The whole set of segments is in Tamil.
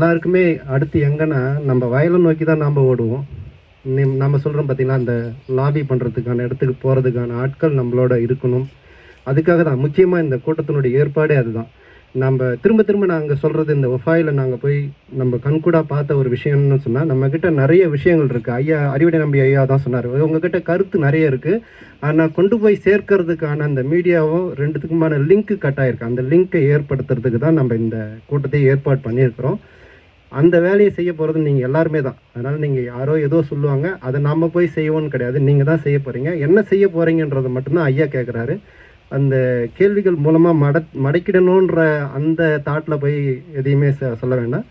எல்லாருக்குமே அடுத்து எங்கன்னா நம்ம வயலை நோக்கி தான் நாம் ஓடுவோம். நிம்- நம்ம சொல்கிறோம் பார்த்திங்கன்னா அந்த லாபி பண்ணுறதுக்கான இடத்துக்கு போகிறதுக்கான ஆட்கள் நம்மளோட இருக்கணும். அதுக்காக தான் முக்கியமாக இந்த கூட்டத்தினுடைய ஏற்பாடே அதுதான். நம்ம திரும்ப திரும்ப நாங்கள் சொல்கிறது இந்த ஒஃபாயில் நாங்கள் போய் நம்ம கண்கூடாக பார்த்த ஒரு விஷயம்னு சொன்னால் நம்மக்கிட்ட நிறைய விஷயங்கள் இருக்குது ஐயா அறிவுடை நம்பி ஐயா தான் சொன்னார். உங்ககிட்ட கருத்து நிறைய இருக்குது ஆனால் கொண்டு போய் சேர்க்கறதுக்கான அந்த மீடியாவும் ரெண்டுத்துக்குமான லிங்க் கட் ஆயிருக்கு அந்த லிங்க்கை ஏற்படுத்துறதுக்கு தான் நம்ம இந்த கூட்டத்தை ஏற்பாடு பண்ணியிருக்கிறோம். அந்த வேலையை செய்ய போகிறது நீங்கள் எல்லாருமே தான். அதனால் நீங்கள் யாரோ ஏதோ சொல்லுவாங்க அதை நம்ம போய் செய்வோன்னு கிடையாது. நீங்கள் தான் செய்ய போகிறீங்க என்ன செய்ய போகிறீங்கன்றதை மட்டும்தான் ஐயா கேட்குறாரு அந்த கேள்விகள் மூலமாக மட மடக்கிடணுன்ற அந்த தாட்டில் போய் எதையுமே ச- சொல்ல வேண்டாம்.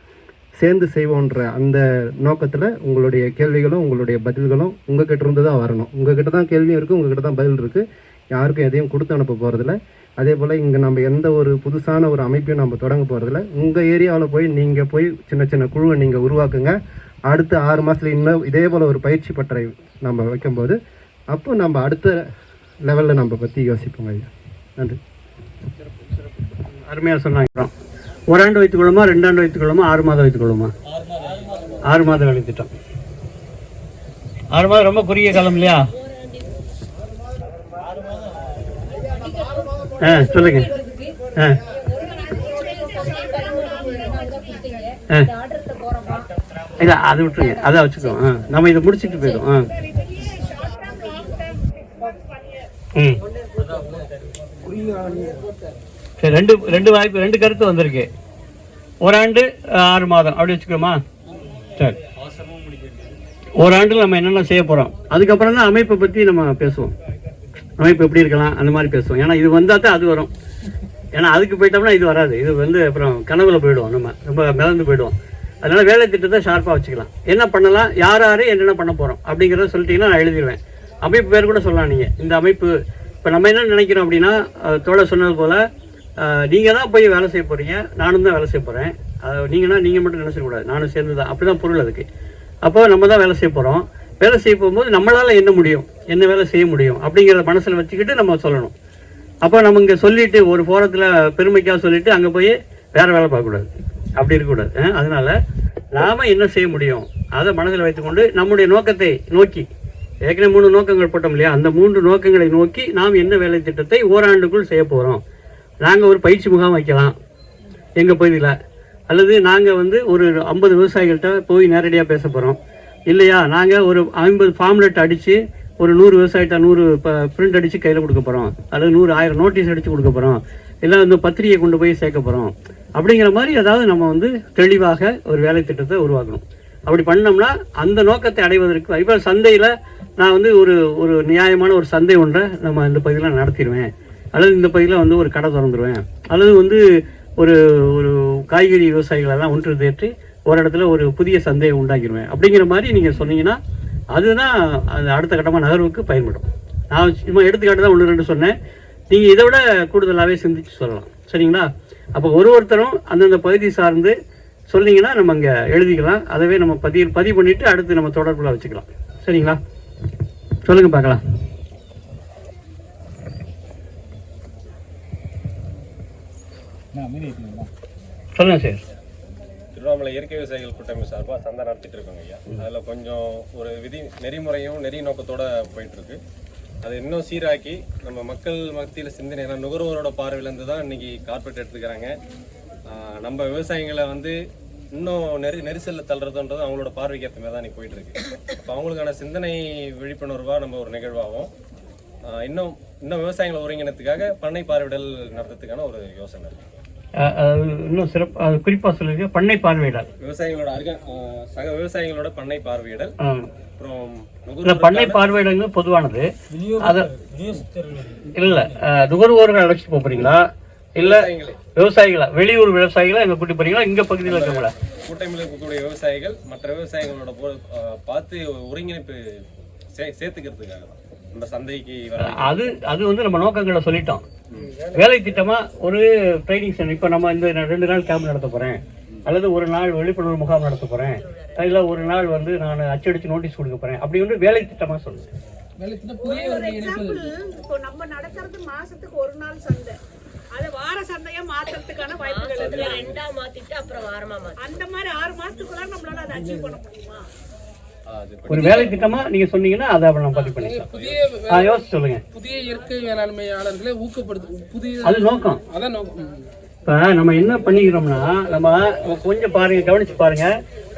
சேர்ந்து செய்வோன்ற அந்த நோக்கத்தில் உங்களுடைய கேள்விகளும் உங்களுடைய பதில்களும் உங்ககிட்ட இருந்து தான் வரணும். உங்ககிட்ட தான் கேள்வியும் இருக்குது உங்ககிட்ட தான் பதில் இருக்குது யாருக்கும் எதையும் கொடுத்து அனுப்ப போகிறதில்ல அதே போல் இங்கே நம்ம எந்த ஒரு புதுசான ஒரு அமைப்பையும் நம்ம தொடங்க போகிறதில்ல உங்கள் ஏரியாவில் போய் நீங்கள் போய் சின்ன சின்ன குழுவை நீங்கள் உருவாக்குங்க. அடுத்த ஆறு மாதத்துல இன்னும் இதே போல் ஒரு பயிற்சி பட்டறை நம்ம வைக்கும்போது அப்போ நம்ம அடுத்த லெவலில் நம்ம பற்றி யோசிப்போம் ஐயா. நன்றி. அருமையாக சொன்னாங்க. ஒரு ஆண்டு வைத்துக் கொள்ளுமா ரெண்டாண்டு வைத்துக் கொள்ளுமா ஆறு மாதம் வைத்துக் கொள்ளுமா? ஆறு மாத வேலை திட்டம். ஆறு மாதம் ரொம்ப குறுகிய காலம் இல்லையா? ஆ சொல்லுங்க. ஆ. ஆ. இல்லை அதை விட்டுருங்க. அதை வச்சுக்கோ ஆ நம்ம இதை முடிச்சுட்டு போயிடும் ஆ. ம். சரி ரெண்டு ரெண்டு வாய்ப்பு ரெண்டு கருத்து வந்திருக்கு. ஒரு ஆண்டு ஆறு மாதம். அப்படி வச்சுக்கோமா சரி. ஒரு ஆண்டில் நம்ம என்னென்ன செய்ய போகிறோம் அதுக்கப்புறம் தான் அமைப்பை பற்றி நம்ம பேசுவோம். அமைப்பு எப்படி இருக்கலாம் அந்த மாதிரி பேசுவோம். ஏன்னா இது வந்தால் தான் அது வரும். ஏன்னா அதுக்கு போயிட்டோம்னா இது வராது. இது வந்து அப்புறம் கனவுல போயிடுவோம் நம்ம. ரொம்ப மிதந்து போயிடுவோம். அதனால் வேலை திட்டத்தை ஷார்ப்பாக வச்சுக்கலாம். என்ன பண்ணலாம்? யார் யார் என்னென்ன பண்ண போகிறோம் அப்படிங்கிறத சொல்லிட்டீங்கன்னா நான் எழுதிடுவேன் அமைப்பு பேர் கூட சொல்லலாம் நீங்கள் இந்த அமைப்பு இப்போ நம்ம என்ன நினைக்கிறோம் அப்படின்னா தோட சொன்னது போல் நீங்கள் தான் போய் வேலை செய்ய போகிறீங்க நானும் தான் வேலை செய்ய போகிறேன் நீங்கன்னா நீங்கள் மட்டும் நினைச்சக்கூடாது நானும் சேர்ந்து தான் அப்படி தான் பொருள் அதுக்கு. அப்போ நம்ம தான் வேலை செய்ய போகிறோம் வேலை செய்ய போகும்போது நம்மளால் என்ன முடியும்? என்ன வேலை செய்ய முடியும்? அப்படிங்கிறத மனசில் வச்சுக்கிட்டு நம்ம சொல்லணும். அப்போ நம்ம இங்கே சொல்லிட்டு ஒரு ஃபோரத்தில் பெருமைக்காக சொல்லிட்டு அங்கே போய் வேற வேலை பார்க்கக்கூடாது. அப்படி இருக்கக்கூடாது. அதனால் நாம் என்ன செய்ய முடியும்? அதை மனதில் வைத்துக்கொண்டு நம்முடைய நோக்கத்தை நோக்கி ஏற்கனவே மூணு நோக்கங்கள் போட்டோம் இல்லையா? அந்த மூன்று நோக்கங்களை நோக்கி நாம் என்ன வேலை திட்டத்தை ஓராண்டுக்குள் செய்ய போகிறோம் நாங்கள் ஒரு பயிற்சி முகாம் வைக்கலாம். எங்கள் பகுதியில் அல்லது நாங்கள் வந்து ஒரு ஐம்பது விவசாயிகள்கிட்ட போய் நேரடியாக பேச போகிறோம் இல்லையா? நாங்கள் ஒரு ஐம்பது ஃபார்ம்லெட் அடித்து ஒரு நூறு விவசாயிட்ட நூறு பிரிண்ட் அடித்து கையில் கொடுக்க போகிறோம் அல்லது நூறு ஆயிரம் நோட்டீஸ் அடித்து கொடுக்க போகிறோம் இல்லை வந்து பத்திரிகை கொண்டு போய் சேர்க்க போகிறோம் அப்படிங்கிற மாதிரி ஏதாவது நம்ம வந்து தெளிவாக ஒரு வேலை திட்டத்தை உருவாக்கணும். அப்படி பண்ணோம்னா அந்த நோக்கத்தை அடைவதற்கு இப்போ சந்தையில் நான் வந்து ஒரு ஒரு நியாயமான ஒரு சந்தை ஒன்றை நம்ம இந்த பகுதியில் நடத்திடுவேன். அல்லது இந்த பகுதியில் வந்து ஒரு கடை திறந்துருவேன். அல்லது வந்து ஒரு ஒரு காய்கறி விவசாயிகளெல்லாம் ஒன்று தேற்றி ஒரு இடத்துல ஒரு புதிய சந்தையை உண்டாக்கிடுவேன். அப்படிங்கிற மாதிரி நீங்கள் சொன்னீங்கன்னா அதுதான் அது அடுத்த கட்டமாக நகர்வுக்கு பயன்படும். நான் சும்மா எடுத்துக்காட்டு தான் ஒன்று ரெண்டு சொன்னேன். நீங்கள் இதை விட கூடுதலாகவே சிந்திச்சு சொல்லலாம். சரிங்களா? அப்போ ஒரு ஒருத்தரும் அந்தந்த பகுதி சார்ந்து சொன்னீங்கன்னா நம்ம அங்கே எழுதிக்கலாம். அதவே நம்ம பதிவு பதிவு பண்ணிவிட்டு அடுத்து நம்ம தொடர்புல வச்சுக்கலாம். சரிங்களா? சொல்லுங்கள் பார்க்கலாம். சொல்லுங்கள் சார். திருவண்ணாமலை இயற்கை விவசாயிகள் கூட்டமைப்பு சார்பாக சந்தை நடத்திட்டு இருக்கோங்க ஐயா. அதில் கொஞ்சம் ஒரு விதி நெறிமுறையும் நெறி நோக்கத்தோட போயிட்டு இருக்கு அதை இன்னும் சீராக்கி நம்ம மக்கள் மத்தியில் சிந்தனை ஏன்னா நுகர்வோரோட பார்வையிலேருந்து தான் இன்னைக்கு கார்பரேட் எடுத்துக்கிறாங்க. நம்ம விவசாயிகளை வந்து இன்னும் நெரி நெரிசலில் தள்ளுறதுன்றது அவங்களோட பார்வைக்கு ஏற்ற மாதிரி தான் இன்னைக்கு போயிட்டு இருக்கு அப்போ அவங்களுக்கான சிந்தனை விழிப்புணர்வாக நம்ம ஒரு நிகழ்வாகும். ஆஹ் இன்னும் இன்னும் விவசாயிகளை ஒருங்கிணத்துக்காக பண்ணை பார்வையிடல் நடத்துறதுக்கான ஒரு யோசனை இருக்கு. அஹ், அஹ், இன்னும் சிறப்பு குறிப்பாக சொல்லுங்க பண்ணை பார்வையிடல். விவசாயிகளோட அருக சக விவசாயிகளோட பண்ணை பார்வையிடல். அப்புறம் இல்ல பண்ணை பார்வையிடங்கிறது பொதுவானது. அது இல்ல அஹ், நுகர்வோர்கள் அழைச்சிட்டு போக போறீங்களா? இல்ல விவசாயிகளே. விவசாயிகளா? வெளியூர் விவசாயிகளா எங்க கூட்டி போறீங்களா? இங்க பகுதியில் இருக்கவங்களா? கூட்டமைப்பில் இருக்கக்கூடிய விவசாயிகள் மற்ற விவசாயிகளோட பார்த்து ஒருங்கிணைப்பு சே- சேர்த்துக்கிறதுக்காக தான் இந்த சந்தைக்கு அது அது வந்து நம்ம நோக்கங்களை சொல்லிட்டோம். வேலை திட்டமா ஒரு ட்ரைனிங் சென்டர் இப்போ நம்ம இந்த ரெண்டு நாள் கேம்ப் நடத்த போறேன். அல்லது ஒரு நாள் விழிப்புணர்வு முகாம் நடத்த போறேன். இல்ல ஒரு நாள் வந்து நான் அச்சடிச்சு நோட்டீஸ் கொடுக்க போறேன். அப்படி வந்து வேலை திட்டமா சொல்லுங்க. ஒரு எக்ஸாம்பிள் இப்போ நம்ம நடக்கிறது மாசத்துக்கு ஒரு நாள் சந்தை. அது வார சந்தையா மாத்துறதுக்கான வாய்ப்புகள் ரெண்டா மாத்திட்டு அப்புறம் வாரமா மாத்தி. அந்த மாதிரி ஆறு மாசத்துக்குள்ள நம்மளால அதை அச்சீவ் பண்ண முடியுமா? ஒரு வேலை திட்டமா நீங்க சொன்னீங்கன்னா அதை அப்ப நான் பதிவு பண்ணிக்கலாம். யோசிச்சு சொல்லுங்க. புதிய இயற்கை வேளாண்மையாளர்களை ஊக்கப்படுத்து புதிய அது நோக்கம். அதான் நோக்கம். இப்ப நம்ம என்ன பண்ணிக்கிறோம்னா நம்ம கொஞ்சம் பாருங்க கவனிச்சு பாருங்க.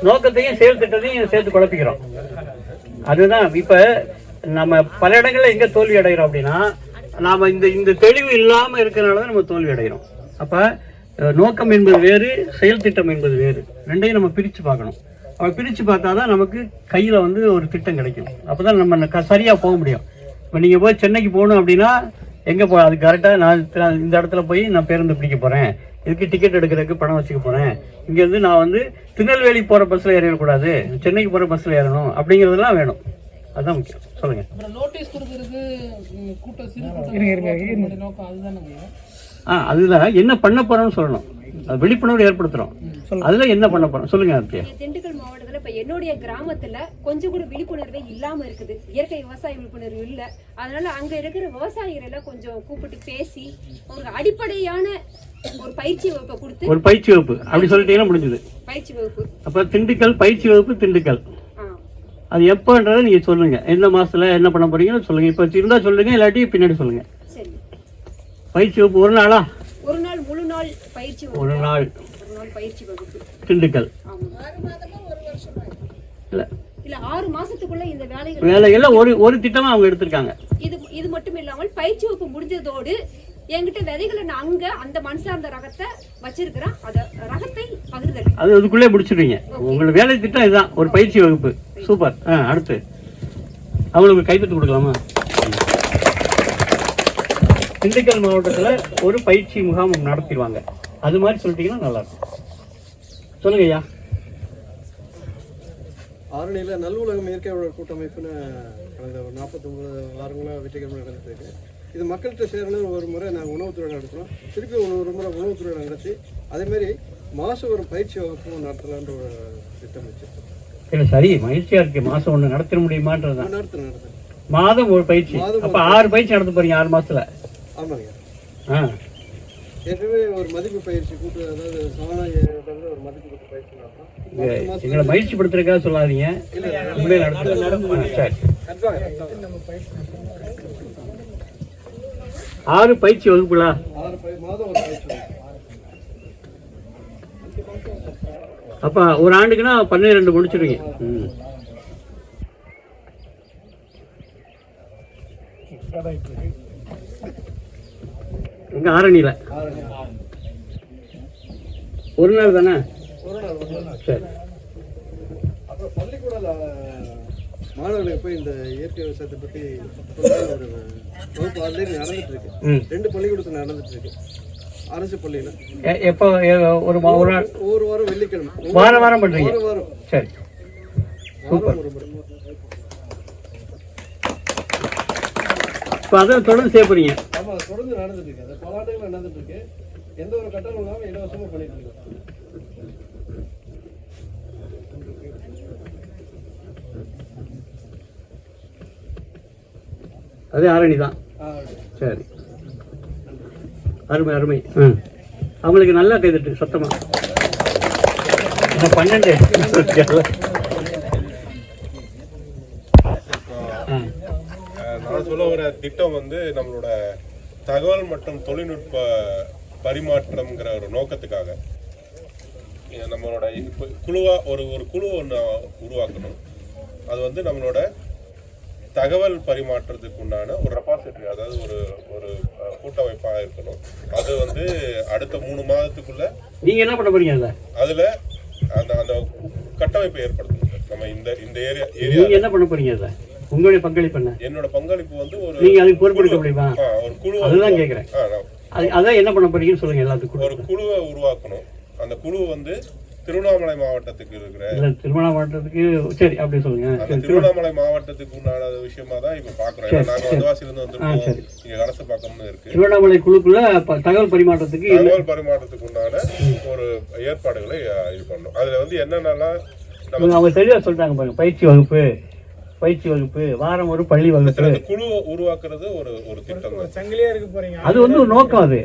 நோக்கத்தையும் செயல் திட்டத்தையும் சேர்த்து குழப்பிக்கிறோம். அதுதான் இப்ப நம்ம பல இடங்கள்ல எங்க தோல்வி அடைகிறோம் அப்படின்னா நாம இந்த இந்த தெளிவு இல்லாம இருக்கிறனால தான் நம்ம தோல்வி அடைகிறோம் அப்ப நோக்கம் என்பது வேறு செயல் திட்டம் என்பது வேறு. ரெண்டையும் நம்ம பிரிச்சு பார்க்கணும். அப்ப பிரிச்சு பார்த்தா தான் நமக்கு கையில வந்து ஒரு திட்டம் கிடைக்கும். அப்பதான் நம்ம க- சரியா போக முடியும். இப்போ நீங்க போய் சென்னைக்கு போகணும் அப்படின்னா எங்க போ அது கரெக்டா நான் இந்த இடத்துல போய் நான் பேருந்து பிடிக்க போறேன். இதுக்கு டிக்கெட் எடுக்கிறதுக்கு பணம் வச்சுக்க போறேன். இங்க இருந்து நான் வந்து திருநெல்வேலி போற பஸ்ல ஏறிடக்கூடாது சென்னைக்கு போற பஸ்ல ஏறணும். அப்படிங்கிறதெல்லாம் வேணும். அதுதான் முக்கியம். சொல்லுங்க. அப்புறம் நோட்டீஸ் கொடுக்கறதுக்கு கூட்டம் ஆ அதுல என்ன பண்ண போறோம்னு சொல்லணும். அது விழிப்புணர்வு ஏற்படுத்துறோம். அதுல என்ன பண்ண போறோம்? சொல்லுங்க அத்தியா திண்டுக்கல் மாவட்டத்துல இப்ப என்னுடைய கிராமத்துல கொஞ்சம் கூட விழிப்புணர்வே இல்லாம இருக்குது. இயற்கை விவசாய விழிப்புணர்வு இல்ல. அதனால அங்க இருக்கிற விவசாயிகள் எல்லாம் கொஞ்சம் கூப்பிட்டு பேசி ஒரு அடிப்படையான ஒரு பயிற்சி வகுப்பை கொடுத்து ஒரு பயிற்சி வகுப்பு. அப்படி சொல்லிட்டீங்கன்னா முடிஞ்சது. பயிற்சி வகுப்பு. அப்ப திண்டுக்கல் பயிற்சி வகுப்பு திண்டுக்கல். அது எப்போன்றதை நீங்க சொல்லுங்க. எந்த மாசத்துல என்ன பண்ண போறீங்கன்னு சொல்லுங்க. இப்ப இருந்தா சொல்லுங்க இல்லாட்டி பின்னாடி சொல்லுங்க. சரி பயிற்சி வகுப்பு ஒரு நாளா? ஒரு நாள் முழு நாள் பயிற்சி வகுப்பு. ஒரு நாள். ஒரு நாள் பயிற்சி வகுப்பு. திண்டுக்கல். இல்ல. இல்ல ஆறு மாசத்துக்குள்ள இந்த வேலைகள் வேலைகள்ல ஒரு ஒரு திட்டமா அவங்க எடுத்திருக்காங்க. இது இது மட்டும் இல்லாமல் பயிற்சி வகுப்பு முடிஞ்சதோடு என்கிட்ட விதைகளை நான் அங்க அந்த மண் சார்ந்த ரகத்தை வச்சிருக்கிறேன். அத ரகத்தை பகிர்தல். அது அதுக்குள்ளே முடிச்சிடுவீங்க. உங்களுக்கு வேலை திட்டம் இதுதான். ஒரு பயிற்சி வகுப்பு. சூப்பர். ஆ அடுத்து. அவங்களுக்கு கைப்பற்றி கொடுக்கலாமா? திண்டுக்கல் மாவட்டத்துல ஒரு பயிற்சி முகாம் நடத்திடுவாங்க. அது மாதிரி சொல்லிட்டீங்கன்னா நல்லா இருக்கும் சொல்லுங்க ஐயா. ஆரணியில் நல்லுலகம் இயற்கை உழவர் கூட்டமைப்புன்னு கடந்த ஒரு நாற்பத்தொம்பது வாரங்களாக வெற்றிகரமாக நடந்துட்டு இது மக்கள்கிட்ட சேரணும் ஒரு முறை நாங்கள் உணவுத்துறை நடத்துகிறோம் திருப்பி ஒரு முறை உணவுத்துறை நடத்தி அதேமாரி மாதம் ஒரு பயிற்சி வகுப்பும் நடத்தலான்ற ஒரு திட்டம் வச்சுருக்கோம். இல்ல சரி மகிழ்ச்சியா இருக்கு. மாசம் ஒண்ணு நடத்திட முடியுமான்றதுதான். நடத்து நடத்து. மாதம் ஒரு பயிற்சி. மாதம் அப்ப ஆறு பயிற்சி நடத்த போறீங்க ஆறு மாசத்துல. ஆமாங்க. ஆ. ஏற்கனவே ஒரு மதிப்பு பயிற்சி கூட்டு அதாவது ஒரு மதிப்பு பயிற்சி நடத்தோம் எங்களை மகிழ்ச்சி படுத்துறதுக்காக சொல்லாதீங்க. உண்மையில சரி. ஆறு பயிற்சி வகுப்புலா ஆறு மாதம் ஒரு பயிற்சி வகுப்பு. அப்ப ஒரு ஆண்டுக்குன்னா பன்னிரெண்டு முடிச்சிருவீங்க. ம். எங்க ஆரணியில. ஒரு நாள் தானே? ஒரு ஒரு சரி. அப்புறம் பள்ளிக்கூட மாணவர்களுக்கு போய் இந்த இயற்கை விவசாயத்தை பற்றி ஒரு வகுப்பு ஆல்ரெடி நடந்துட்டு இருக்கு ரெண்டு பள்ளிக்கூடத்தில் நடந்துட்டு இருக்கு அரசு பள்ளியில். எப்போ ஒரு ஒரு ஒவ்வொரு வாரம் வெள்ளிக்கிழமை. வாரம் வாரம் வாரம் சரி. ஒரு இப்போ அதை தொடர்ந்து செய்ய போறீங்க. ஆமாம் தொடர்ந்து நடந்துட்டு இருக்கு. அது பல ஆண்டுகள் நடந்துட்டு இருக்கு. எந்த ஒரு கட்டணம் இல்லாமல் இலவசமாக பண்ணிட்டு இருக்கோம். அது ஆரணி தான். ஆ, சரி. அருமை அருமை. ம் அவங்களுக்கு நல்லா கைதட்டு சத்தமா. இன்னும் பன்னெண்டு. நான் சொல்ல வர திட்டம் வந்து நம்மளோட தகவல் மற்றும் தொழில்நுட்ப பரிமாற்றம்ங்கிற ஒரு நோக்கத்துக்காக நம்மளோட இப்போ குழுவா ஒரு ஒரு குழு ஒன்று உருவாக்கணும். அது வந்து நம்மளோட தகவல் பரிமாற்றத்துக்கு உண்டான ஒரு ரெபாசிட்டரி அதாவது ஒரு ஒரு கூட்டமைப்பாக இருக்கணும். அது வந்து அடுத்த மூணு மாதத்துக்குள்ள நீங்க என்ன பண்ண போறீங்க அதில்? அந்த அந்த கட்டமைப்பை ஏற்படுத்தணும். நம்ம இந்த இந்த ஏரியா ஏரியா என்ன பண்ண போறீங்க உங்களுடைய பங்களிப்பு என்ன? என்னோட பங்களிப்பு வந்து ஒரு நீங்க அதுக்கு பொறுப்பெடுக்க முடியுமா? ஒரு குழு அதுதான் கேட்குறேன் அது அதான் என்ன பண்ண போறீங்கன்னு சொல்லுங்க எல்லாத்துக்கும் ஒரு குழுவை உருவாக்கணும். அந்த குழு வந்து திருவண்ணாமலை மாவட்டத்துக்கு இருக்கிற இல்லை திருமணம் பண்ணுறதுக்கு சரி அப்படி சொல்லுங்க. திருவண்ணாமலை மாவட்டத்துக்கு உண்டான விஷயமா தான் இப்ப பாக்குறோம். நாங்க வந்தவாசில இருந்து வந்திருக்கோம். இங்க கலச பாக்கம்னு இருக்கு. திருவண்ணாமலை குழுக்குள்ள தகவல் பரிமாற்றத்துக்கு தகவல் பரிமாற்றத்துக்கு உண்டான ஒரு ஏற்பாடுகளை இது பண்ணணும் அதுல வந்து என்னென்னலாம் அவங்க தெளிவாக சொல்லிட்டாங்க பாருங்க. பயிற்சி வகுப்பு பயிற்சி வகுப்பு வாரம் ஒரு பள்ளி வகுப்பு. குழு உருவாக்குறது ஒரு ஒரு திட்டம். தான் அது வந்து ஒரு நோக்கம் அது.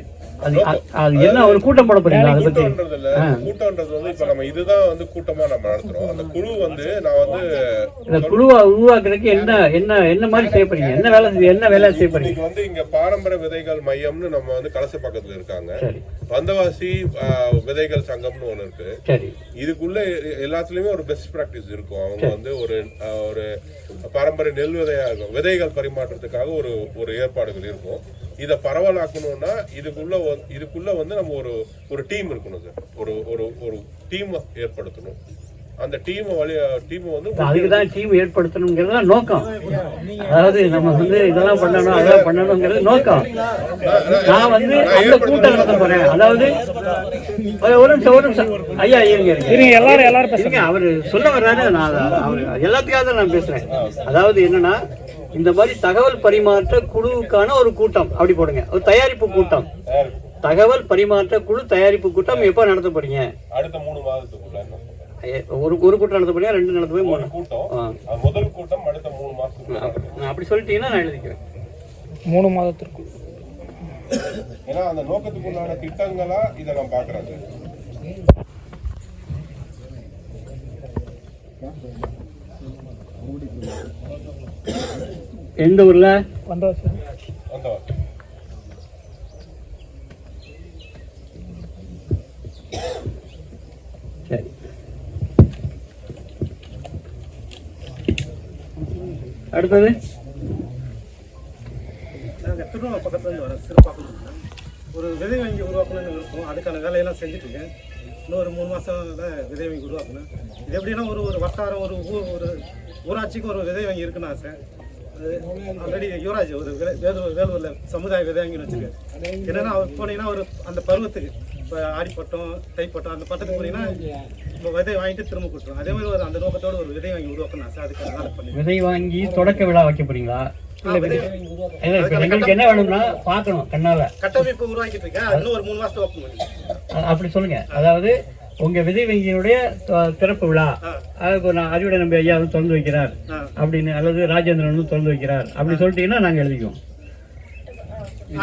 அது அது என்ன ஒரு கூட்டம் போட போறீங்களா? அதை பத்தி? கூட்டம்ன்றது வந்து இப்ப நம்ம இதுதான் வந்து கூட்டமா நம்ம நடத்துறோம். அந்த குழு வந்து நான் வந்து இந்த குழுவை உருவாக்குறதுக்கு என்ன என்ன என்ன மாதிரி செய்ய போறீங்க? என்ன வேலை என்ன வேலை செய்ய போறீங்க? வந்து இங்க பாரம்பரிய விதைகள் மையம்னு நம்ம வந்து கலச பக்கத்துல இருக்காங்க. வந்தவாசி விதைகள் சங்கம்னு ஒண்ணு இருக்கு. இதுக்குள்ள எல்லாத்துலயுமே ஒரு பெஸ்ட் பிராக்டிஸ் இருக்கும். அவங்க வந்து ஒரு ஒரு பாரம்பரிய நெல் விதையா இருக்கும் விதைகள் பரிமாற்றத்துக்காக ஒரு ஒரு ஏற்பாடுகள் இருக்கும். இதை பரவலாக்கணும்னா இதுக்குள்ள இதுக்குள்ள வந்து நம்ம ஒரு ஒரு டீம் இருக்கணும் சார். ஒரு ஒரு ஒரு டீம் ஏற்படுத்தணும். அந்த டீம் வழி டீம் வந்து அதுக்கு தான் டீம் ஏற்படுத்தணுங்கிறது தான் நோக்கம். அதாவது நம்ம வந்து இதெல்லாம் பண்ணணும் அதெல்லாம் பண்ணணுங்கிறது நோக்கம். நான் வந்து அந்த கூட்டம் நடத்த போறேன். அதாவது ஒரு- ஒரு நிமிஷம் ஒரு நிமிஷம். ஐயா இருங்க. இருங்க எல்லாரும் எல்லாரும் இருங்க அவர் சொல்ல வர்றாரு நான் அவர் எல்லாத்துக்காக தான் நான் பேசுறேன். அதாவது என்னன்னா இந்த மாதிரி தகவல் பரிமாற்ற குழுவுக்கான ஒரு கூட்டம். அப்படி போடுங்க. ஒரு தயாரிப்பு கூட்டம். தகவல் பரிமாற்ற குழு தயாரிப்பு கூட்டம் எப்போ நடத்த போறீங்க அடுத்த மூணு மாதத்துக்குள்ள. ஒரு ஒரு கூட்டம் நடத்த போறீங்க ரெண்டு நடத்த போய் மூணு? கூட்டம். முதல் கூட்டம் அடுத்த மூணு. நான் அப்படி சொல்லிட்டீங்கன்னா நான் எழுதிக்கிறேன். மூணு மாதத்திற்கு. ஏன்னா அந்த நோக்கத்துக்குள்ளான திட்டங்களா இதை நான் பாக்குறேன் சார் எந்த ஊர்ல? சார். அடுத்தது? நாங்கள் திருவண்ணா பக்கத்துலேருந்து வர சிறப்பாக ஒரு விதை வங்கி உருவாக்கணும்னு இருக்கும் அதுக்கான வேலையெல்லாம் செஞ்சுட்டு இருக்கேன் இன்னும் ஒரு மூணு மாதம்ல விதை வங்கி உருவாக்கணும். இது எப்படின்னா ஒரு ஒரு வட்டாரம் ஒரு ஊர் ஒரு ஊராட்சிக்கு ஒரு விதை வங்கி இருக்குன்னு ஆசை. ஆல்ரெடி யுவராஜ் ஒரு விதை- வேலூர் வேலூரில் சமுதாய விதை வங்கின்னு வச்சுருக்கேன் என்னன்னா அவர் போனீங்கன்னா ஒரு அந்த பருவத்துக்கு இப்போ ஆடிப்பட்டம் தைப்பட்டம் அந்த பட்டத்துக்கு போனீங்கன்னா இப்போ விதை வாங்கிட்டு திரும்ப கொடுத்துருவோம் அதே மாதிரி ஒரு அந்த நோக்கத்தோட ஒரு விதை வாங்கி உருவாக்கணும் வேலை பண்ணி. விதை வாங்கி தொடக்க விழா வைக்க போறீங்களா எங்களுக்கு என்ன வேணும்னா பார்க்கணும் கண்ணால. கட்டமைப்பு உருவாக்கிட்டு இருக்கேன். இன்னும் ஒரு மூணு மாசத்துல ஓப்பன் பண்ணி அ- அப்படி சொல்லுங்க. அதாவது உங்க விதை வங்கியினுடைய திறப்பு விழா. அது இப்போ நான் அறிவுடை நம்பி ஐயா வந்து திறந்து வைக்கிறார். அப்படின்னு அல்லது ராஜேந்திரன் வந்து திறந்து வைக்கிறார். அப்படி சொல்லிட்டீங்கன்னா நாங்க எழுதிக்குவோம்.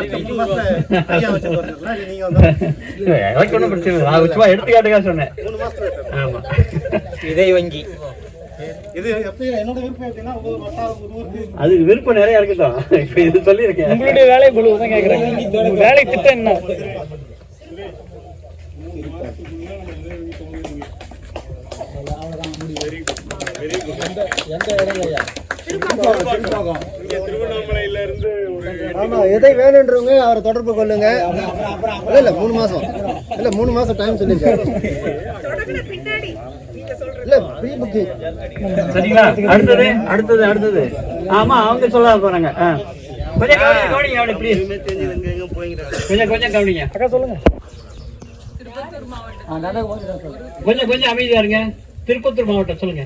எடுத்துக்காட்டுக்காக சொன்னேன். மூணு மாசத்துல வைப்பேன். ஆமா. விதை வங்கி. அது விருப்பம் நிறைய இருக்கட்டும். இப்ப இது சொல்லியிருக்கேன். உங்களுடைய வேலை வேலை திட்டம் என்ன? ஆமா எதை வேணுன்றவங்க அவரை தொடர்பு கொள்ளுங்க. இல்ல இல்ல மூணு மாசம். இல்ல மூணு மாசம் டைம் சொல்றது இல்ல ப்ரீ புக்கிங் சரிங்களா? அடுத்தது அடுத்தது அடுத்தது. ஆமா அவங்க சொல்ல போறாங்க. ஆ. கொஞ்சம் கவனிங்க அப்படி ப்ளீஸ் கொஞ்சம் கொஞ்சம் கவனிங்க. அக்கா சொல்லுங்க. கொஞ்சம் கொஞ்சம் அமைதியா இருங்க. திருப்பத்தூர் மாவட்டம் சொல்லுங்க.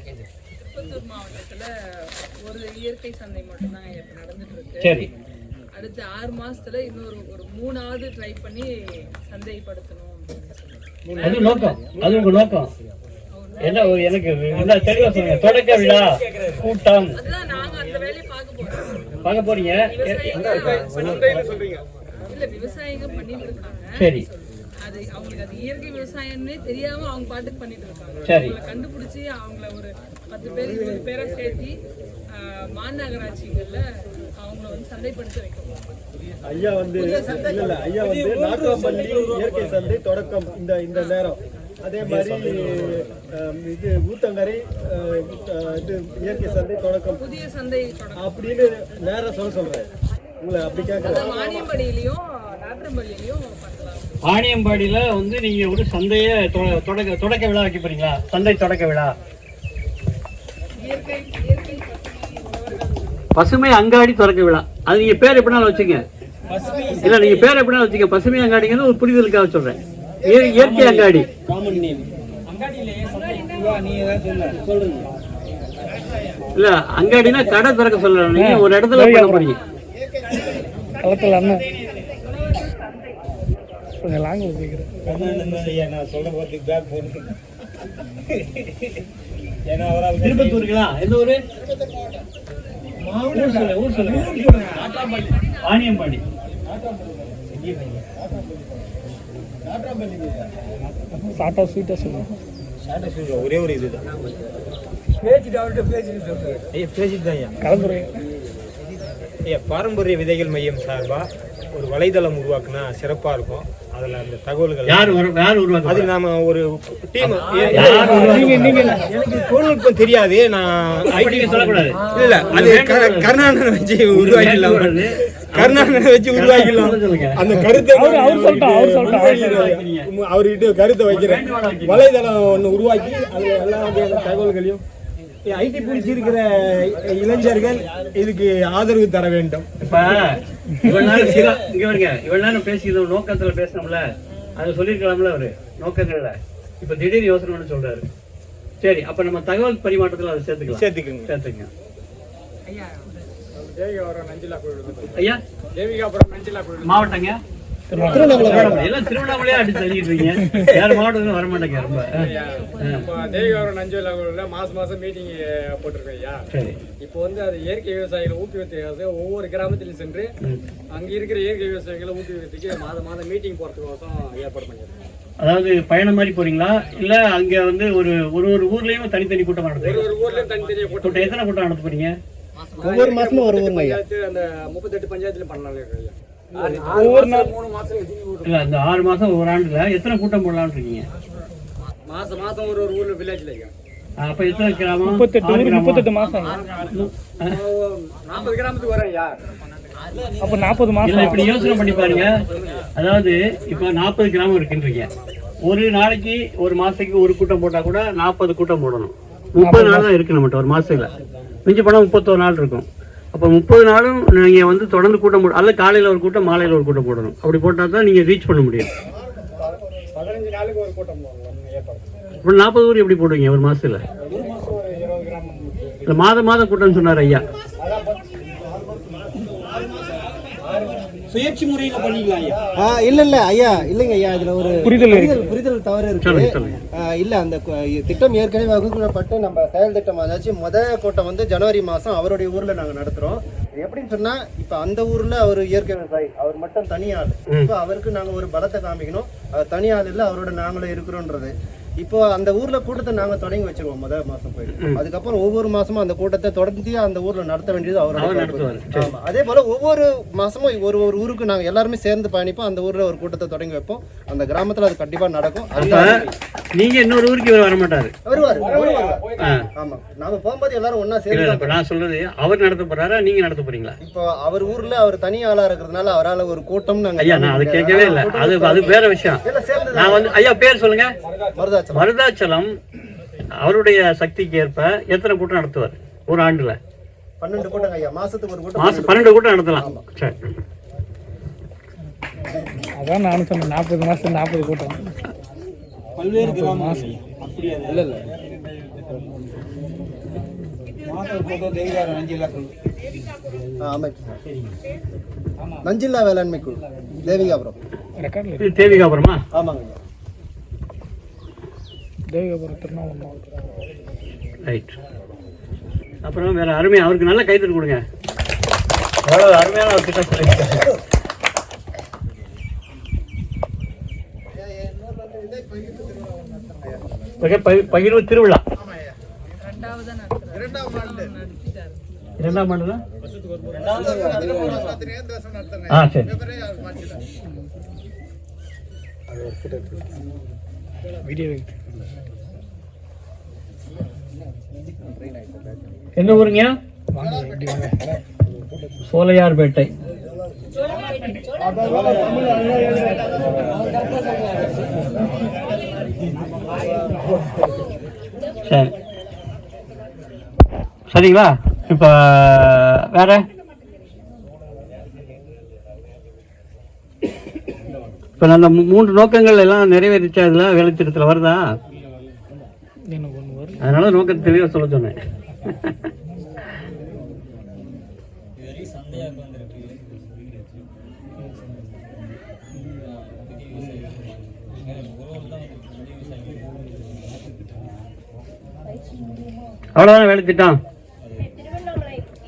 இயற்கை சந்தை மட்டும்தான் இப்ப நடந்துட்டு இருக்கு சரி. அடுத்த ஆறு மாசத்துல இன்னொரு ஒரு மூணாவது ட்ரை பண்ணி சந்தைப்படுத்தணும். அது நோக்கம். அது உங்க நோக்கம். என்ன எனக்கு என்ன தெளிவா சொல்லுங்க. தொடக்க விழா கூட்டம். அதுதான் நாங்க அந்த வேலையை பார்க்க போறீங்க? இல்ல விவசாயிங்க பண்ணிட்டு இருக்காங்க. சரி. அது அவங்களுக்கு அது இயற்கை விவசாயம்னே தெரியாம அவங்க பாட்டுக்கு பண்ணிட்டு இருக்காங்க. சரி. அவங்கள கண்டுபிடிச்சு அவங்கள ஒரு பத்து பேர் இருபது பேரை சேர்த்தி மாநகராட்சிகள்ல அவங்கள வந்து சந்தைப்படுத்த வைக்கணும். ஐயா வந்து இல்ல இல்ல ஐயா வந்து நாட்டுப்பள்ளி இயற்கை சந்தை தொடக்கம் இந்த இந்த நேரம். அதே மாதிரி இது ஊத்தங்கரை இது இயற்கை சந்தை தொடக்கம். புதிய சந்தை அப்படின்னு நேரம் சொல்ல சொல்றேன். உங்களை அப்படி கேட்கறேன் மானியம்படியிலையும் வாணியம்பாடியில வந்து நீங்க ஒரு சந்தைய தொடக்க தொடக்க விழா வைக்க போறீங்களா? சந்தை தொடக்க விழா. பசுமை அங்காடி தொடக்க விழா. அது நீங்க பேர் எப்படினாலும் வச்சுங்க. இல்ல நீங்க பேர் எப்படினாலும் வச்சுங்க. பசுமை அங்காடிங்கிறது ஒரு புரிதலுக்காக சொல்றேன். இய- இயற்கை அங்காடி. இல்ல அங்காடினா கடை திறக்க சொல்றேன் நீங்க ஒரு இடத்துல பண்ண போறீங்க களத்தில் அண்ணன் கொஞ்சம் லாங்குவேஜ் கேட்குறேன் திருப்பத்தூருங்களா? எந்த ஊரு? ஊர் சொல்லுங்க, ஊர் சொல்லுங்க. வாணியம்பாடி ஷார்ட்டா ஸ்வீட்டா சொல்லுங்க. ஒரே ஒரு இதுதான். ஐயா பேசிட்டு தான் ஐயா. கலந்துரை ஐயா பாரம்பரிய விதைகள் மையம் சார்பா? ஒரு வலைதளம் உருவாக்குனா சிறப்பா இருக்கும். அதுல அந்த தகவல்கள் யார் அது நாம ஒரு டீம் நீங்க நீங்க எனக்கு தொழில்நுட்பம் தெரியாது. நான் நீங்க சொல்லக்கூடாது. இல்ல அது க- கருணாநிதி வச்சு உருவாக்கிடலாம். கருணாநிதி வச்சு உருவாக்கிடலாம். அந்த கருத்தை அவர்கிட்ட கருத்தை வைக்கிறேன். வலைதளம் ஒன்று உருவாக்கி அதுல எல்லா வகையான தகவல்களையும் ஐடி இருக்கிற இளைஞர்கள் இதுக்கு ஆதரவு தர வேண்டும். இப்ப இவ்வளவு நேரம் இங்க வருங்க. இவ்வளவு நேரம் பேசிக்கிற நோக்கத்துல பேசணும்ல அதை சொல்லிருக்கலாம்ல அவரு நோக்கங்கள்ல. இப்ப திடீர் யோசனை ஒண்ணு சொல்றாரு. சரி அப்ப நம்ம தகவல் பரிமாற்றத்துல அதை சேர்த்துக்கலாம். சேர்த்துக்குங்க. சேர்த்துங்க. தேவிகாபுரம் நஞ்சிலா கோயில் ஐயா? தேவிகாபுரம் நஞ்சிலா கோயில் மாவட்டங்க? திருவண்ணாமலை. திருவண்ணாமலையா அடிச்சு தள்ளிட்டு இருக்கீங்க. வேற மாவட்டத்துல வர மாட்டேங்க ரொம்ப. தேவிகாபுரம் நஞ்சிலா மாசம் மாசம் மீட்டிங் போட்டிருக்கோம் ஐயா. இப்போ வந்து அது இயற்கை விவசாயிகளை ஊக்குவித்து ஒவ்வொரு கிராமத்திலும் சென்று அங்க இருக்கிற இயற்கை விவசாயிகளை ஊக்குவிக்கிறதுக்கு மாதம் மாதம் மீட்டிங் போறதுக்கோசம் ஏற்பாடு பண்ணியிருக்கோம். அதாவது பயணம் மாதிரி போறீங்களா? இல்ல அங்க வந்து ஒரு ஒரு ஒரு ஊர்லயும் தனித்தனி கூட்டம் நடத்துறீங்க ஒரு ஊர்லயும் தனித்தனியாக கூட்டம் எத்தனை கூட்டம் நடத்த போறீங்க? ஒவ்வொரு மாசமும் ஒரு பஞ்சாயத்து அந்த முப்பத்தெட்டு பஞ்சாயத்துல பண்ணலாம் இல்ல இந்த ஆறு மாசம் ஒரு ஆண்டுல எத்தனை கூட்டம் போடலாம்னு இருக்கீங்க மாசம் மாசம் ஒரு ஒரு ஊர்ல வில்லேஜ்ல அப்ப எத்தனை கிராமம்? முப்பத்தெட்டு? முப்பத்தெட்டு மாசம். நாற்பது கிராமத்துக்கு வரேன் ஐயா அப்ப நாற்பது மாசம். இப்படி யோசனை பண்ணி பாருங்க. அதாவது இப்ப நாற்பது கிராமம் இருக்குன்றீங்க. ஒரு நாளைக்கு ஒரு மாசத்துக்கு ஒரு கூட்டம் போட்டா கூட நாற்பது கூட்டம் போடணும். முப்பது நாள் தான் இருக்கு நம்மகிட்ட ஒரு மாசத்துல. மிஞ்சி போனா முப்பத்தோரு நாள் இருக்கும். அப்ப முப்பது நாளும் நீங்க வந்து தொடர்ந்து கூட்டம் போட அல்ல காலையில ஒரு கூட்டம் மாலையில ஒரு கூட்டம் போடணும். அப்படி போட்டா தான் நீங்க ரீச் பண்ண முடியும். இப்போ நாற்பது ஊர் எப்படி போடுவீங்க ஒரு கிராமம் இல்ல மாத மாதம் கூட்டம்னு சொன்னார் ஐயா. சுயேட்சை முறையில பண்ணிக்கலாம் ஐயா. ஆ இல்ல இல்ல ஐயா இல்லைங்க ஐயா இதுல ஒரு புரிதல். புரிதல் தவறு இருக்கு. இல்ல அந்த திட்டம் ஏற்கனவே வகுக்கப்பட்டு நம்ம செயல் திட்டம் அதாச்சும் முத கூட்டம் வந்து ஜனவரி மாசம் அவருடைய ஊர்ல நாங்க நடத்துறோம். எப்படின்னு சொன்னா இப்ப அந்த ஊர்ல அவர் இயற்கை விவசாயி அவர் மட்டும் தனி ஆள் இப்ப அவருக்கு நாங்க ஒரு பலத்தை காமிக்கணும். அவர் தனி ஆள் இல்ல அவரோட நாங்களும் இருக்கிறோன்றது. இப்போ அந்த ஊர்ல கூட்டத்தை நாங்க தொடங்கி வச்சிருவோம் முதல் மாசம் போயிட்டு. அதுக்கப்புறம் ஒவ்வொரு மாசமும் அந்த கூட்டத்தை தொடர்ந்து அந்த ஊர்ல நடத்த வேண்டியது அவர் அவரோட. ஆமா. அதே போல ஒவ்வொரு மாசமும் ஒரு ஒரு ஊருக்கு நாங்க எல்லாருமே சேர்ந்து பயணிப்போம். அந்த ஊர்ல ஒரு கூட்டத்தை தொடங்கி வைப்போம். அந்த கிராமத்துல அது கண்டிப்பா நடக்கும். நீங்க இன்னொரு ஊருக்கு இவர் வர மாட்டாரு வருவாரு. வருவாரு. ஆ. ஆமா. நாம போகும்போது எல்லாரும் ஒண்ணா இல்ல சேர்ந்து நான் சொல்றது அவர் நடத்த போறாரா நீங்க நடத்த போறீங்களா? இப்போ அவர் ஊர்ல அவர் தனி ஆளா இருக்கிறதுனால அவரால ஒரு கூட்டம் நாங்க ஐயா நான் அது கேட்கவே இல்லை. அது அது வேற விஷயம். நான் வந்து ஐயா பேர் சொல்லுங்க. மருதாச்சலம். மருதாச்சலம் அவருடைய சக்திக்கு ஏற்ப எத்தனை கூட்டம் நடத்துவார் ஒரு ஆண்டுல? பன்னெண்டு கூட்டம் ஐயா. மாசத்துக்கு ஒரு கூட்டம் மாசம் பன்னெண்டு கூட்டம் நடத்தலாம். சரி. அதான் நானும் சொன்னேன் நாற்பது மாசம் நாற்பது கூட்டம். பல்வேறு கிராமம் அப்படி இல்ல இல்ல. நஞ்சில்லா வேளாண்மை குழு. தேவிகாபுரம். தேவிகாபுரமா? ஆமாங்க. தேவிகாபுரம் ரைட். அப்புறம் வேற அருமையா அவருக்கு நல்ல கைத்தறி கொடுங்க. அருமையான ஒரு திட்டம் சொல்லியிருக்காரு ஓகே, பகி- பகிர்வு திருவிழா. இரண்டாம் ஆண்டு ஆ சரி. எந்த ஊருங்க? சோலையார்பேட்டை. சரி. சரிங்களா? இப்போ வேற? இப்போ அந்த மூன்று நோக்கங்கள் எல்லாம் நிறைவேறிச்சா இதில்? வேலை திட்டத்தில் வருதா? அதனால நோக்கத்தை தெளிவாக சொல்ல சொன்னேன். அவ்வளோதானே வேலை திட்டம்?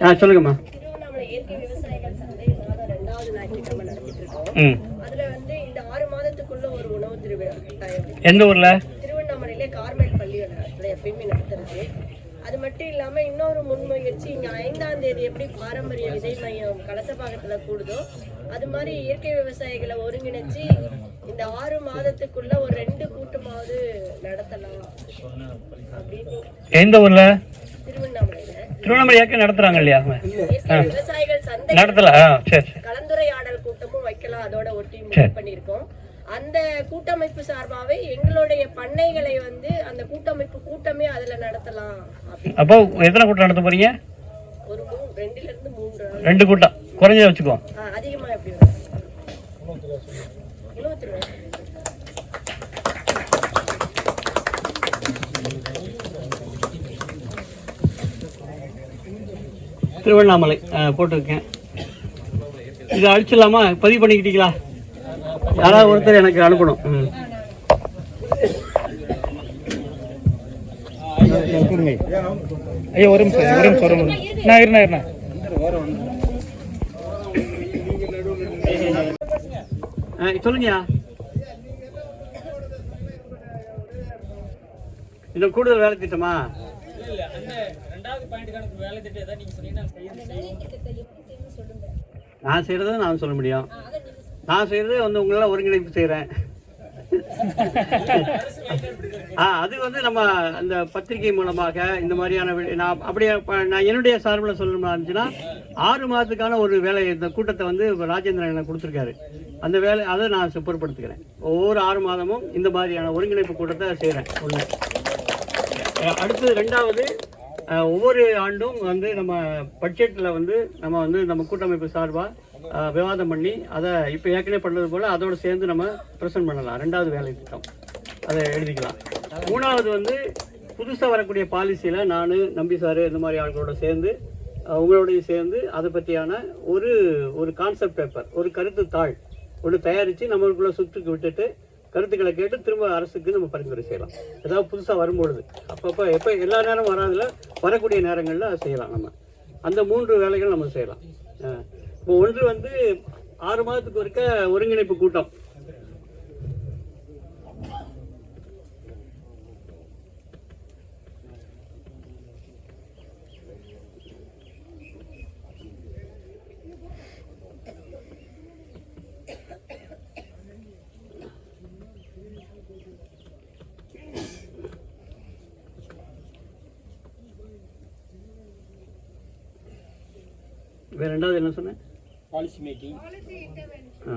ஆ சொல்லுங்கம்மா. ம். அதுல வந்து இந்த ஆறு மாதத்துக்குள்ள ஒரு உணவு எந்த ஊர்ல? திருவண்ணாமலையிலே கார்மேல் பள்ளியோட எப்பயுமே நடத்துறது. அது மட்டும் இல்லாம இன்னொரு முன்முயற்சி இங்க ஐந்தாம் தேதி எப்படி பாரம்பரிய விதை மையம் கலசபாகத்துல கூடுதோ அது மாதிரி இயற்கை விவசாயிகளை ஒருங்கிணைச்சு இந்த ஆறு மாதத்துக்குள்ள ஒரு ரெண்டு கூட்டமாவது நடத்தலாம் அப்படின்னு எந்த ஊர்ல? திருவண்ணாமலையில. திருவண்ணாமலை ஏற்கனவே நடத்துறாங்க இல்லையா? விவசாயிகள் சந்தை நடத்தல. கலந்துரையாடல் கூட்டமும் வைக்கலாம். அதோட ஒட்டி முடிவு பண்ணியிருக்கோம். அந்த கூட்டமைப்பு சார்பாவே எங்களுடைய பண்ணைகளை வந்து அந்த கூட்டமைப்பு கூட்டமே அதுல நடத்தலாம் அப்போ எத்தனை கூட்டம் நடத்த போறீங்க? ஒரு மூணு ரெண்டுல இருந்து மூன்று. நாள் ரெண்டு கூட்டம். குறைஞ்ச வச்சுக்குவோம். ஆ, அதிகமா எப்படி வரும்? இருபத்தி ரூபாய் திருவண்ணாமலை போட்டிருக்கேன். இதை அழிச்சிடலாமா? பதிவு பண்ணிக்கிட்டீங்களா? யாராவது ஒருத்தர் எனக்கு அனுப்பணும். ம். ஐயா ஒரு நிமிஷம் ஒரு நிமிஷம் ஒரு நிமிஷம். நான் இருந்தேன் இருந்தேன் ஆ, சொல்லுங்கய்யா. இன்னும் கூடுதல் வேலை திட்டமா? நான் செய்யறத நான் சொல்ல முடியும். நான் செய்யறது வந்து உங்களால ஒருங்கிணைப்பு செய்றேன். ஆ அது வந்து நம்ம அந்த பத்திரிகை மூலமாக இந்த மாதிரியான நான் அப்படியே நான் என்னுடைய சார்பில் சொல்லணும்னா இருந்துச்சுன்னா ஆறு மாதத்துக்கான ஒரு வேலை இந்த கூட்டத்தை வந்து ராஜேந்திரன் எனக்கு கொடுத்துருக்காரு. அந்த வேலை அதை நான் பொருட்படுத்துக்கிறேன். ஒவ்வொரு ஆறு மாதமும் இந்த மாதிரியான ஒருங்கிணைப்பு கூட்டத்தை செய்கிறேன் ஒன்று அடுத்தது ரெண்டாவது ஒவ்வொரு ஆண்டும் வந்து நம்ம பட்ஜெட்டில் வந்து நம்ம வந்து நம்ம கூட்டமைப்பு சார்பாக விவாதம் பண்ணி அதை இப்போ ஏற்கனவே பண்ணது போல் அதோடு சேர்ந்து நம்ம ப்ரெசென்ட் பண்ணலாம். ரெண்டாவது வேலை திட்டம். அதை எழுதிக்கலாம். மூணாவது வந்து புதுசாக வரக்கூடிய பாலிசியில் நான் நம்பி சார் இந்த மாதிரி ஆட்களோட சேர்ந்து உங்களோடையும் சேர்ந்து அதை பற்றியான ஒரு ஒரு கான்செப்ட் பேப்பர் ஒரு கருத்து தாள் ஒன்று தயாரித்து நம்மளுக்குள்ளே சுற்றுக்கு விட்டுட்டு கருத்துக்களை கேட்டு திரும்ப அரசுக்கு நம்ம பரிந்துரை செய்யலாம். ஏதாவது புதுசாக வரும்பொழுது. அப்பப்போ எப்போ எல்லா நேரம் வராதுல வரக்கூடிய நேரங்களில் செய்யலாம் நம்ம. அந்த மூன்று வேலைகள் நம்ம செய்யலாம். இப்போ ஒன்று வந்து ஆறு மாதத்துக்கு ஒருக்க ஒருங்கிணைப்பு கூட்டம். வேற ரெண்டாவது என்ன சொன்னேன்? பாலிசி மேக்கிங் ஆ.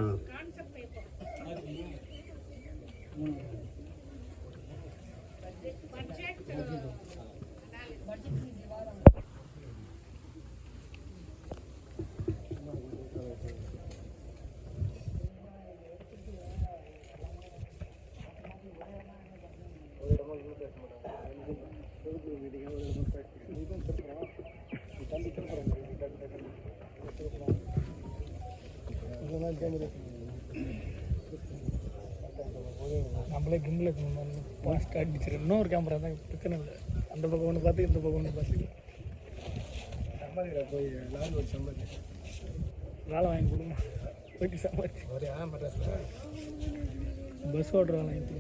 நம்மளே கிம்பில் பாஸ்ட் அடிச்சிரு. இன்னொரு கேமரா தான். பிரச்சனை இல்லை. அந்த பக்கம் ஒன்று பார்த்து இந்த பக்கம் ஒன்று பார்த்து. சம்பாதிக்கிற போய் லால் ஒரு சம்பாதி வேலை வாங்கி கொடுங்க. போயிட்டு சம்பாதிச்சு பஸ் ஓட்டுற வேலை வாங்கி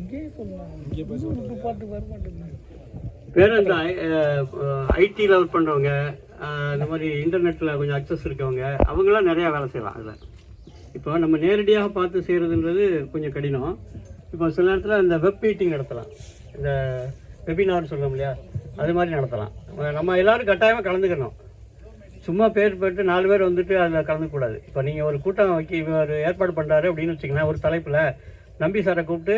இங்கேயே சொல்லலாம். இங்கே பஸ் ஓட்டு பாட்டு வர மாட்டேங்குது வேற இந்த ஐடியில் ஒர்க் பண்ணுறவங்க இந்த மாதிரி இன்டர்நெட்டில் கொஞ்சம் அக்சஸ் இருக்கவங்க அவங்களாம் நிறையா வேலை செய்யலாம் அதில். இப்போ நம்ம நேரடியாக பார்த்து செய்கிறதுன்றது கொஞ்சம் கடினம். இப்போ சில நேரத்தில் இந்த வெப் மீட்டிங் நடத்தலாம். இந்த வெபினார்னு சொல்லுவோம் இல்லையா? அது மாதிரி நடத்தலாம். நம்ம எல்லோரும் கட்டாயமாக கலந்துக்கணும். சும்மா பேர் போட்டு நாலு பேர் வந்துட்டு அதில் கலந்துக்கூடாது இப்போ நீங்கள் ஒரு கூட்டம் வைக்க இவர் ஏற்பாடு பண்ணுறாரு அப்படின்னு வச்சிங்கன்னா ஒரு தலைப்பில் நம்பி சாரை கூப்பிட்டு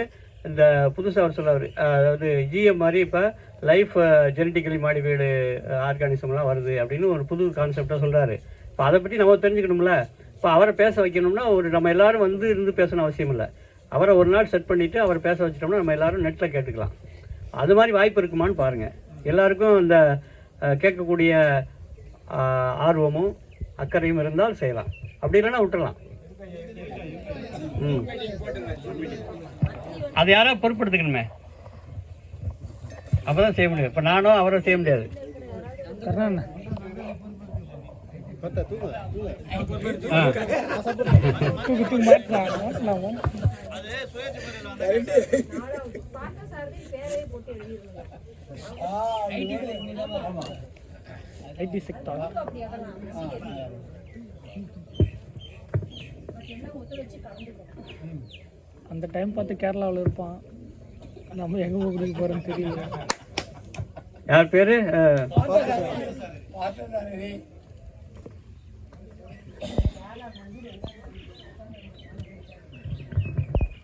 இந்த புதுசாக அவர் சொல்லுவார் அதாவது ஜிஎம் மாதிரி இப்போ லைஃப் ஜெனட்டிக்கலி மாடிஃபைடு ஆர்கானிசம்லாம் வருது அப்படின்னு ஒரு புது கான்செப்டாக சொல்கிறாரு இப்போ அதை பற்றி நம்ம தெரிஞ்சுக்கணும்ல. இப்போ அவரை பேச வைக்கணும்னா ஒரு நம்ம எல்லாரும் வந்து இருந்து பேசணும் அவசியம் இல்லை. அவரை ஒரு நாள் செட் பண்ணிவிட்டு அவரை பேச வச்சிட்டோம்னா நம்ம எல்லாரும் நெட்டில் கேட்டுக்கலாம். அது மாதிரி வாய்ப்பு இருக்குமான்னு பாருங்கள் எல்லாருக்கும் இந்த கேட்கக்கூடிய ஆர்வமும் அக்கறையும் இருந்தால் செய்யலாம். அப்படி இல்லைன்னா விட்டுறலாம். ம். அது யாரோ பொறுப்படுத்திக்கணுமே அப்பதான் செய்ய முடியும். இப்போ நானும் அவரும் செய்ய முடியாது. பத்தா தூக்கு தூக்கு ஆ அந்த டைம் பார்த்து கேரளாவில் இருப்பான். நம்ம எங்கே போய் குடிக்க போகிறோன்னு தெரியல. யார் பேரு?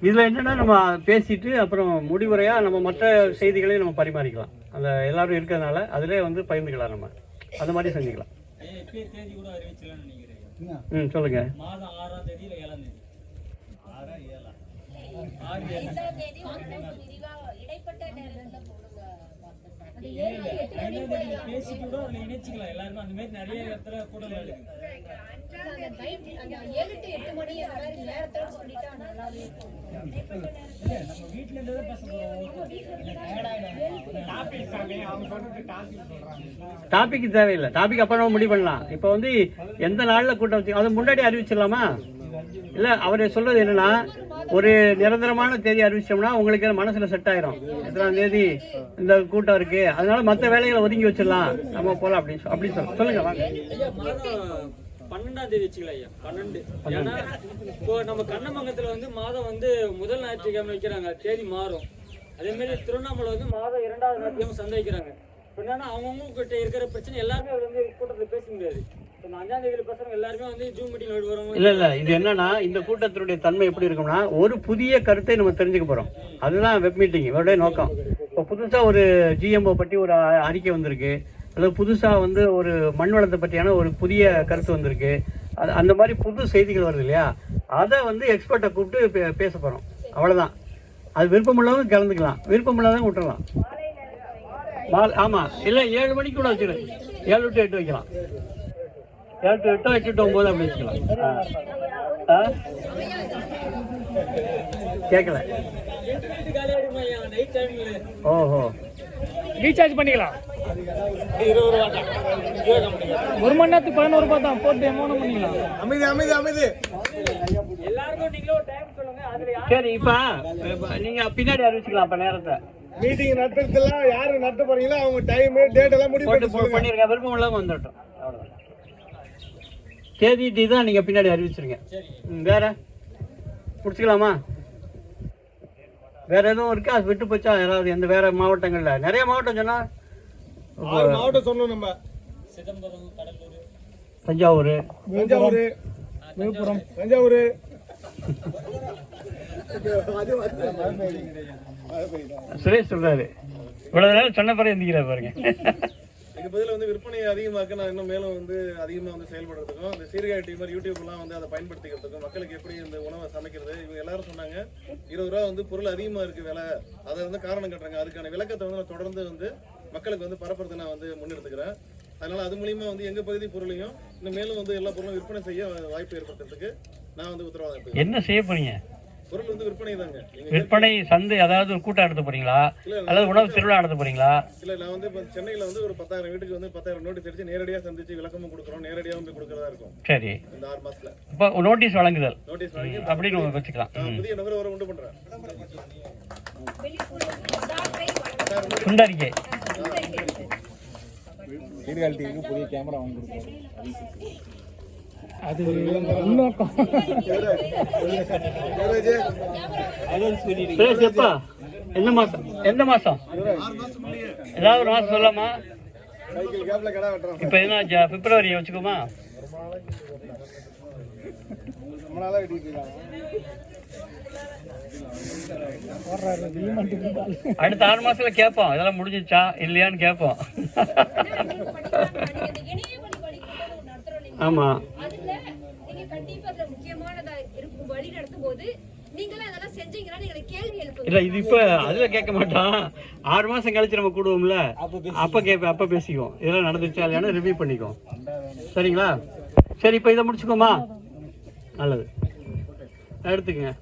இதுல என்னன்னா நம்ம பேசிட்டு அப்புறம் முடிவுரையா நம்ம மற்ற செய்திகளையும் நம்ம பரிமாறிக்கலாம். அந்த எல்லாரும் இருக்கிறதுனால அதிலே வந்து பகிர்ந்துக்கலாம் நம்ம. அந்த மாதிரி செஞ்சுக்கலாம். ம் சொல்லுங்க டாபிக் தேவையில்லை டாபிக் அப்புறம் முடிவு பண்ணலாம். இப்போ வந்து எந்த நாளில் கூட்டம் வச்சு அது முன்னாடி அறிவிச்சிடலாமா? இல்லை அவர் சொல்றது என்னன்னா ஒரு நிரந்தரமான தேதி அறிவிச்சோம்னா உங்களுக்கு மனசுல செட் ஆயிரும். எத்தனாம் தேதி இந்த கூட்டம் இருக்கு. அதனால மற்ற வேலைகளை ஒதுங்கி வச்சிடலாம். நம்ம போலாம் அப்படின்னு சொல் அப்படின்னு சொல்ல சொல்லுங்க வாங்க. பன்னெண்டாம் தேதி வச்சுக்கலாம் ஐயா. பன்னெண்டு. ஏன்னா இப்போ நம்ம கண்ணமங்கத்துல வந்து மாதம் வந்து முதல் ஞாயிற்றுக்கிழமை வைக்கிறாங்க. தேதி மாறும். அதே மாதிரி திருவண்ணாமலை வந்து மாதம் இரண்டாவது ஞாயிற்றுக்கிழமை சந்தை வைக்கிறாங்க. இப்போ என்னன்னா அவங்கவுங்க கிட்ட இருக்கிற பிரச்சனை எல்லாருமே வந்து கூட்டத்தில் பேச முடியாது. இல்லை இல்லை இல்ல இல்ல. இது என்னன்னா இந்த கூட்டத்தினுடைய தன்மை எப்படி இருக்கும்னா ஒரு புதிய கருத்தை நம்ம தெரிஞ்சுக்க போறோம். அதுதான் வெப் மீட்டிங் இவருடைய நோக்கம். இப்போ புதுசா ஒரு ஜிஎம்ஓ பற்றி ஒரு அறிக்கை வந்திருக்கு. அல்லது புதுசா வந்து ஒரு மண் வளத்தை பற்றியான ஒரு புதிய கருத்து வந்திருக்கு. அது அந்த மாதிரி புது செய்திகள் வருது இல்லையா? அதை வந்து எக்ஸ்பர்ட்டை கூப்பிட்டு பே- பேச போறோம். அவ்வளவுதான். அது விருப்பம் உள்ளவங்க கலந்துக்கலாம். விருப்பம் இல்லாதவங்க விட்டுறலாம். மாலை ஆமா. இல்ல ஏழு மணிக்கு கூட வச்சுக்கலாம் ஏழு டு எட்டு வைக்கலாம். ஏழு டு எட்டோ எட்டு டு ஒன்பது அப்படி வச்சுக்கலாம்? கேட்கல. ஓஹோ. ரீசார்ஜ் பண்ணிக்கலாம். ஒரு மணி நேரத்துக்கு பதினோரு ரூபாய் தான். போட்டு எமௌண்ட் பண்ணிக்கலாம். அமைதி அமைதி அமைதி. எல்லாருக்கும் நீங்களும் ஒரு டைம் சொல்லுங்க. அதுல யார் சரி இப்ப நீங்க பின்னாடி அறிவிச்சுக்கலாம் அப்ப நேரத்தை. மீட்டிங் நடத்துறதுல யாரு நடத்த போறீங்களோ அவங்க டைம் டேட் எல்லாம் முடிவு போட்டு பண்ணி போ- சொல்லுங்க. பண்ணிருங்க. விருப்பம் உள்ளவங்க வந்துட்டோம் அவ்வளவுதான். தேதி தான் நீங்க பின்னாடி அறிவிச்சிருங்க. வேற? முடிச்சுக்கலாமா வேற எதுவும் இருக்கா? அது விட்டு போச்சா? யாராவது எந்த வேற மாவட்டங்கள்ல? நிறைய மாவட்டம் சொன்னா மாவட்டம் சொன்னோம் நம்ம. சிதம்பரம் கடலூர் தஞ்சாவூர். தஞ்சாவூர். விழுப்புரம். தஞ்சாவூர். சுரேஷ் சொல்றாரு. இவ்வளவு நேரம் சொன்ன பிறகு எந்திக்கிறார் பாருங்க. அதுக்கு பதில் வந்து விற்பனையை அதிகமாக்க நான் இன்னும் மேலும் வந்து அதிகமாக வந்து செயல்படுறதுக்கும் இந்த சீர்காழி டீமர் யூடியூப்லாம் வந்து அதை பயன்படுத்திக்கிறதுக்கும் மக்களுக்கு எப்படி இந்த உணவை சமைக்கிறது இவங்க எல்லாரும் சொன்னாங்க. இருபது ரூபா வந்து பொருள் அதிகமாக இருக்கு விலை. அதை வந்து காரணம் கட்டுறாங்க. அதுக்கான விளக்கத்தை வந்து நான் தொடர்ந்து வந்து மக்களுக்கு வந்து பரப்புறது நான் வந்து முன்னெடுத்துக்கிறேன். அதனால அது மூலியமா வந்து எங்க பகுதி பொருளையும் இன்னும் மேலும் வந்து எல்லா பொருளும் விற்பனை செய்ய வாய்ப்பு ஏற்படுத்துறதுக்கு நான் வந்து உத்தரவாதம் என்ன செய்ய போறீங்க? விற்பனை தாங்க. நீங்க விற்பனை சந்தை அதாவது ஒரு கூட்டம் நடத்த போறீங்களா? அல்லது உணவு திருவிழா நடத்த போறீங்களா? இல்ல நான் வந்து இப்போ சென்னையில வந்து ஒரு பத்தாயிரம் வீட்டுக்கு வந்து பத்தாயிரம் நோட்டீஸ் அடிச்சு நேரடியா சந்திச்சு விளக்கமும் கொடுக்குறோம். நேரடியாகவும் போய் கொடுக்கறதா இருக்கும். சரி. இந்த ஆறு மாசத்துல. இப்போ நோட்டீஸ் வழங்குதல். நோட்டீஸ் வாங்கி ம், அப்படின்னு வச்சுக்கலாம். புதிய நபரை வர உண்டு பண்றேன். சுண்டறிக்கை அது உள்நோக்கம் எப்பா? எந்த மாசம்? எந்த மாசம்? ஏதாவது ஒரு மாசம் சொல்லாமா சைக்கிள் கேப்ல கடை வெட்டுறோம் இப்போ என்ன பிப்ரவரி வச்சுக்கோமா? அடுத்த ஆறு மாசத்துல கேட்போம். இதெல்லாம் முடிஞ்சிச்சா இல்லையான்னு கேட்போம். ஆமா. அதுல நீங்க கண்டிப்பா அதுல முக்கியமானதா இருக்கும் வழி நடத்தும் போது நீங்களும் அதெல்லாம் செஞ்சீங்கன்னா நீங்க கேள்வி எழுப்புங்க. இல்ல இது இப்ப அதுல கேட்க மாட்டோம் ஆறு மாசம் கழிச்சு நம்ம கூடுவோம்ல. அப்ப கேட்ப அப்ப பேசிக்குவோம் இதெல்லாம் நடந்துச்சா இல்லையானு ரிவ்யூ பண்ணிக்குவோம் சரிங்களா? சரி இப்ப இதை முடிச்சுக்கோமா? நல்லது. எடுத்துக்கங்க.